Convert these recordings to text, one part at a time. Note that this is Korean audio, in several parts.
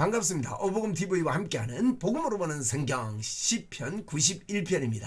반갑습니다. 어복음 TV와 함께하는 복음으로 보는 성경 시편 91편입니다.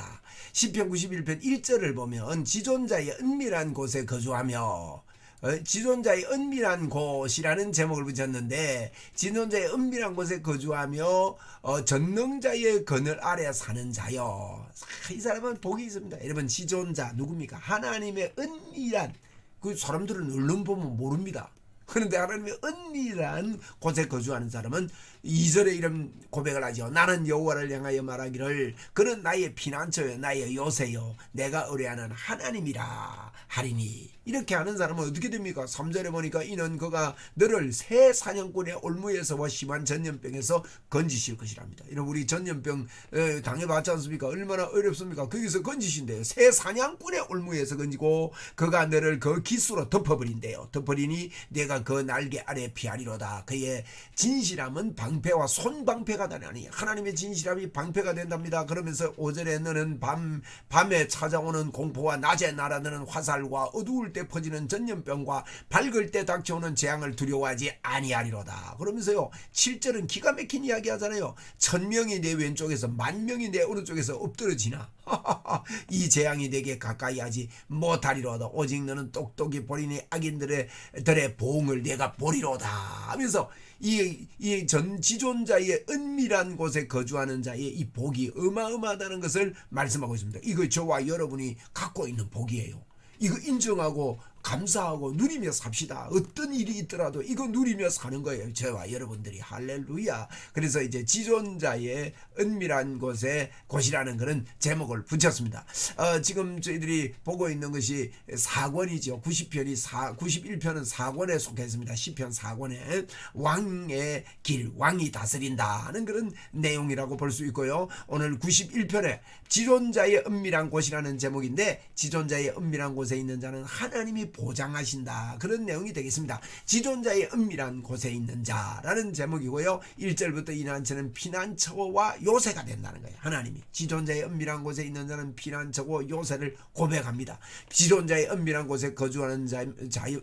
시편 91편 1절을 보면 지존자의 은밀한 곳에 거주하며 어, 지존자의 은밀한 곳이라는 제목을 붙였는데 지존자의 은밀한 곳에 거주하며 어, 전능자의 그늘 아래 사는 자요. 이 사람은 복이 있습니다. 여러분 지존자 누굽니까? 하나님의 은밀한 그 사람들은 얼른 보면 모릅니다. 그런데 하나님의 은밀한 곳에 거주하는 사람은 2절에 이런 고백을 하죠. 나는 여호와를 향하여 말하기를 그는 나의 피난처요 나의 요새요 내가 의뢰하는 하나님이라 하리니 이렇게 하는 사람은 어떻게 됩니까? 3절에 보니까 이는 그가 너를 새 사냥꾼의 올무에서와 심한 전염병에서 건지실 것이랍니다. 이런 우리 전염병 에, 당해봤지 않습니까? 얼마나 어렵습니까? 거기서 건지신대요. 새 사냥꾼의 올무에서 건지고 그가 너를 그 기수로 덮어버린대요. 덮어리니 내가 그 날개 아래 피하리로다. 그의 진실함은 방 패와 손방패가 되나니 하나님의 진실함이 방패가 된답니다. 그러면서 5절에 너는 밤 밤에 찾아오는 공포와 낮에 날아드는 화살과 어두울 때 퍼지는 전염병과 밝을 때 닥쳐오는 재앙을 두려워하지 아니하리로다. 그러면서요. 7절은 기가 막힌 이야기 하잖아요. 천명이 내 왼쪽에서 만명이 내 오른쪽에서 엎드러지나. 이 재앙이 내게 가까이 하지 못하리로다. 오직 너는 똑똑히 보리니 악인들의 들의 보응을 내가 보리로다. 하면서 이, 이 전 지존자의 은밀한 곳에 거주하는 자의 이 복이 어마어마하다는 것을 말씀하고 있습니다. 이거 저와 여러분이 갖고 있는 복이에요. 이거 인정하고 감사하고 누리며 삽시다. 어떤 일이 있더라도 이거 누리며 사는 거예요. 저와 여러분들이 할렐루야. 그래서 이제 지존자의 은밀한 곳에 곳이라는 그런 제목을 붙였습니다. 어, 지금 저희들이 보고 있는 것이 4권이죠. 90편이 4, 91편은 4권에 속했습니다. 10편 4권에 왕의 길, 왕이 다스린다는 그런 내용이라고 볼 수 있고요. 오늘 91편에 지존자의 은밀한 곳이라는 제목인데 지존자의 은밀한 곳에 있는 자는 하나님이 보장하신다. 그런 내용이 되겠습니다. 지존자의 은밀한 곳에 있는 자라는 제목이고요. 1절부터 이 난처는 피난처와 요새가 된다는 거예요. 하나님이 지존자의 은밀한 곳에 있는 자는 피난처고 요새를 고백합니다. 지존자의 은밀한 곳에 거주하는 자, 자유,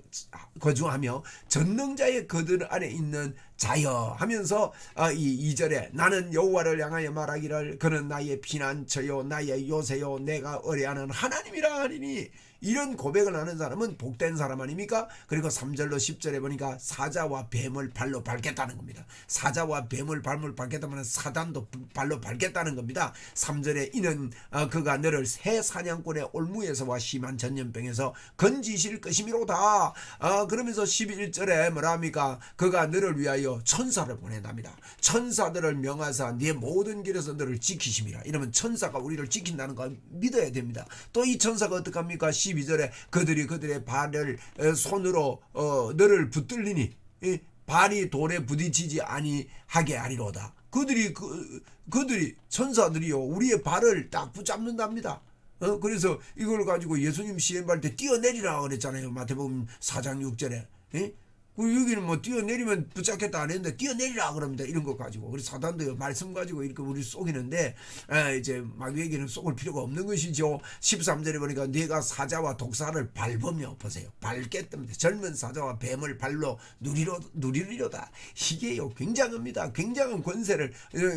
거주하며 전능자의 그들 안에 있는 자여 하면서 아, 이 2절에 나는 여호와를 향하여 말하기를 그는 나의 피난처요 나의 요새요 내가 의뢰하는 하나님이라 하리니 이런 고백을 하는 사람은 복된 사람 아닙니까? 그리고 3절로 10절에 보니까 사자와 뱀을 발로 밟겠다는 겁니다. 사자와 뱀을 발로 밟겠다면 사단도 발로 밟겠다는 겁니다. 3절에 이는 어, 그가 너를 새 사냥꾼의 올무에서와 심한 전염병에서 건지실 것이미로다. 아, 그러면서 11절에 뭐라 합니까? 그가 너를 위하여 천사를 보낸답니다. 천사들을 명하사 네 모든 길에서 너를 지키심이라. 이러면 천사가 우리를 지킨다는 걸 믿어야 됩니다. 또 이 천사가 어떡합니까? 12 절에 그들이 그들의 발을 에, 손으로 어, 너를 붙들리니 이 발이 돌에 부딪히지 아니하게 하리로다. 그들이 그 그들이 천사들이요 우리의 발을 딱 붙잡는답니다. 어 그래서 이걸 가지고 예수님 시험할 때 뛰어내리라 그랬잖아요. 마태복음 4장 6절에. 예? 그 여기는 뭐 뛰어내리면 붙잡겠다 안 했는데 뛰어내리라 그럽니다. 이런 거 가지고. 그래서 사단도 말씀 가지고 이렇게 우리 속이는데 에, 이제 마귀에게는 속을 필요가 없는 것이죠. 13절에 보니까 네가 사자와 독사를 밟으며 보세요. 밟겠답니다. 젊은 사자와 뱀을 발로 누리로 누리리로다. 이게요 굉장합니다. 굉장한 권세를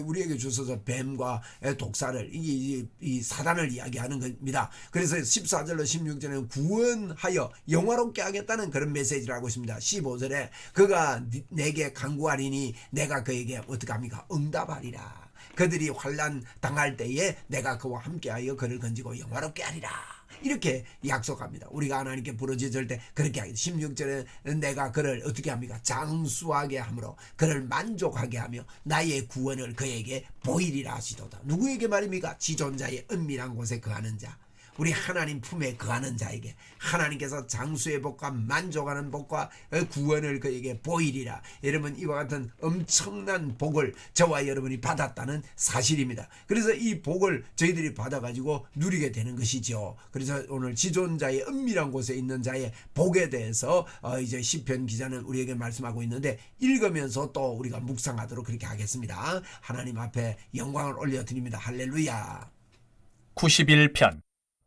우리에게 주셔서 뱀과 독사를 이, 이, 이 사단을 이야기하는 겁니다. 그래서 14절로 16절에는 구원하여 영화롭게 하겠다는 그런 메시지를 하고 있습니다. 15절 에 그가 니- 내게 강구하리니 내가 그에게 어떻게 합니까? 응답하리라. 그들이 환란 당할 때에 내가 그와 함께하여 그를 건지고 영화롭게 하리라. 이렇게 약속합니다. 우리가 하나님께 부르짖을 때 그렇게 하겠다. 16절에 내가 그를 어떻게 합니까? 장수하게 함으로 그를 만족하게 하며 나의 구원을 그에게 보이리라 하시도다. 누구에게 말입니까? 지존자의 은밀한 곳에 거하는 자. 우리 하나님 품에 거하는 자에게 하나님께서 장수의 복과 만족하는 복과 구원을 그에게 보이리라. 여러분 이와 같은 엄청난 복을 저와 여러분이 받았다는 사실입니다. 그래서 이 복을 저희들이 받아가지고 누리게 되는 것이죠. 그래서 오늘 지존자의 은밀한 곳에 있는 자의 복에 대해서 어 이제 시편 기자는 우리에게 말씀하고 있는데 읽으면서 또 우리가 묵상하도록 그렇게 하겠습니다. 하나님 앞에 영광을 올려드립니다. 할렐루야. 91편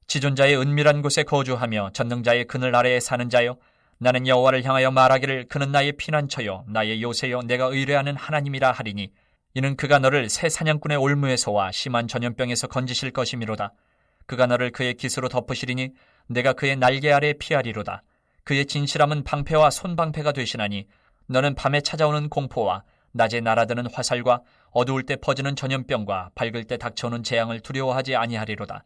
지존자의 은밀한 곳에 거주하며 전능자의 그늘 아래에 사는 자여 나는 여호와를 향하여 말하기를 그는 나의 피난처요 나의 요새요 내가 의뢰하는 하나님이라 하리니 이는 그가 너를 새 사냥꾼의 올무에서와 심한 전염병에서 건지실 것이미로다. 그가 너를 그의 깃으로 덮으시리니 내가 그의 날개 아래 피하리로다. 그의 진실함은 방패와 손방패가 되시나니 너는 밤에 찾아오는 공포와 낮에 날아드는 화살과 어두울 때 퍼지는 전염병과 밝을 때 닥쳐오는 재앙을 두려워하지 아니하리로다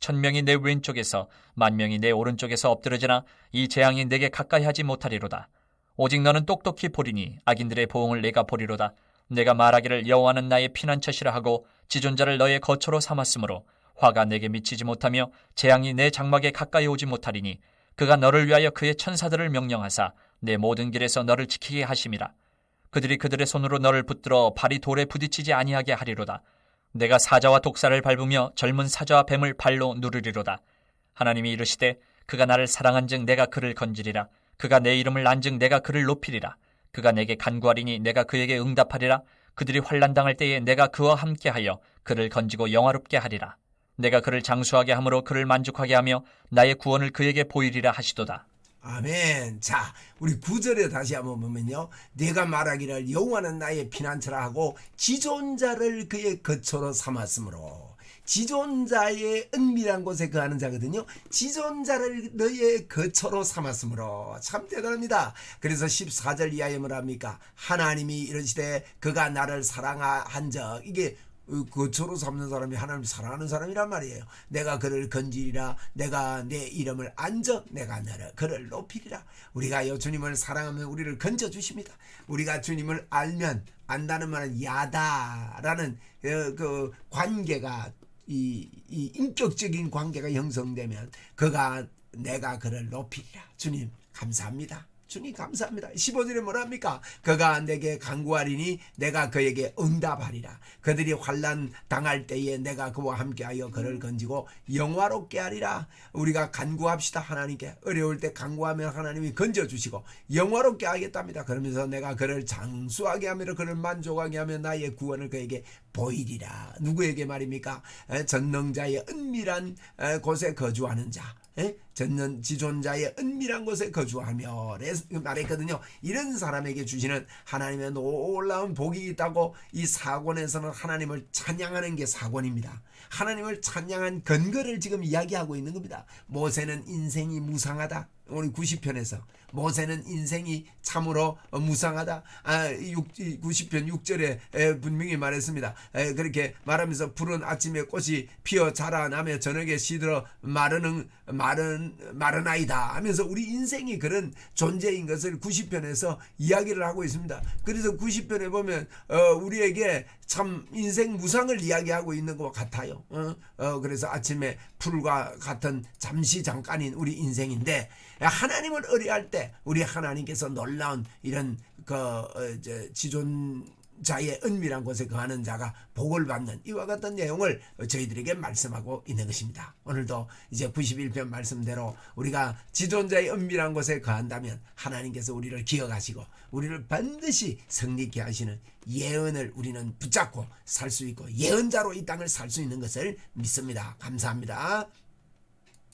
천명이 내 왼쪽에서 만명이 내 오른쪽에서 엎드러지나 이 재앙이 내게 가까이 하지 못하리로다. 오직 너는 똑똑히 보리니 악인들의 보응을 내가 보리로다. 내가 말하기를 여호와는 나의 피난처시라 하고 지존자를 너의 거처로 삼았으므로 화가 내게 미치지 못하며 재앙이 내 장막에 가까이 오지 못하리니 그가 너를 위하여 그의 천사들을 명령하사 내 모든 길에서 너를 지키게 하심이라. 그들이 그들의 손으로 너를 붙들어 발이 돌에 부딪히지 아니하게 하리로다. 내가 사자와 독사를 밟으며 젊은 사자와 뱀을 발로 누르리로다. 하나님이 이르시되 그가 나를 사랑한즉 내가 그를 건지리라. 그가 내 이름을 안즉 내가 그를 높이리라. 그가 내게 간구하리니 내가 그에게 응답하리라. 그들이 환난 당할 때에 내가 그와 함께하여 그를 건지고 영화롭게 하리라. 내가 그를 장수하게 함으로 그를 만족하게 하며 나의 구원을 그에게 보이리라 하시도다. 아멘. 자, 우리 구절에 다시 한번 보면요. 내가 말하기를 여호와는 나의 피난처라 하고 지존자를 그의 거처로 삼았으므로 지존자의 은밀한 곳에 거하는 자거든요. 지존자를 너의 거처로 삼았으므로 참 대단합니다. 그래서 14절 이하에 뭐랍니까? 하나님이 이르시되 그가 나를 사랑한 적 이게 거처로 삼는 사람이 하나님 사랑하는 사람이란 말이에요. 내가 그를 건지리라. 내가 내 이름을 안적 내가 너를 그를 높이리라. 우리가 여 주님을 사랑하면 우리를 건져 주십니다. 우리가 주님을 알면 안다는 말은 야다라는 어, 그 관계가 이, 이 인격적인 관계가 형성되면 그가 내가 그를 높이리라. 주님 감사합니다. 주님 감사합니다. 15절에 뭐랍니까? 그가 내게 간구하리니 내가 그에게 응답하리라. 그들이 환란 당할 때에 내가 그와 함께하여 그를 건지고 영화롭게 하리라. 우리가 간구합시다 하나님께 어려울 때 간구하면 하나님이 건져 주시고 영화롭게 하겠답니다. 그러면서 내가 그를 장수하게 하며 그를 만족하게 하며 나의 구원을 그에게 보이리라. 누구에게 말입니까? 에, 전능자의 은밀한 에, 곳에 거주하는 자. 에? 전년 지존자의 은밀한 곳에 거주하며 레- 말했거든요. 이런 사람에게 주시는 하나님의 놀라운 복이 있다고 이 사권에서는 하나님을 찬양하는 게 사권입니다. 하나님을 찬양한 근거를 지금 이야기하고 있는 겁니다. 모세는 인생이 무상하다. 우리 90편에서 모세는 인생이 참으로 무상하다. 아, 6, 90편 6절에 분명히 말했습니다. 에, 그렇게 말하면서 푸른 아침에 꽃이 피어 자라나며 저녁에 시들어 마르는 마른 마르나이다 하면서 우리 인생이 그런 존재인 것을 90편에서 이야기를 하고 있습니다. 그래서 90편에 보면 어, 우리에게 참 인생 무상을 이야기하고 있는 것 같아요. 어? 어, 그래서 아침에 풀과 같은 잠시 잠깐인 우리 인생인데 하나님을 의뢰할 때 우리 하나님께서 놀라운 이런 그 어, 지존 자의 은밀한 곳에 거하는 자가 복을 받는 이와 같은 내용을 저희들에게 말씀하고 있는 것입니다. 오늘도 이제 91편 말씀대로 우리가 지존자의 은밀한 곳에 거한다면 하나님께서 우리를 기억하시고 우리를 반드시 성립케 하시는 예언을 우리는 붙잡고 살 수 있고 예언자로 이 땅을 살 수 있는 것을 믿습니다. 감사합니다.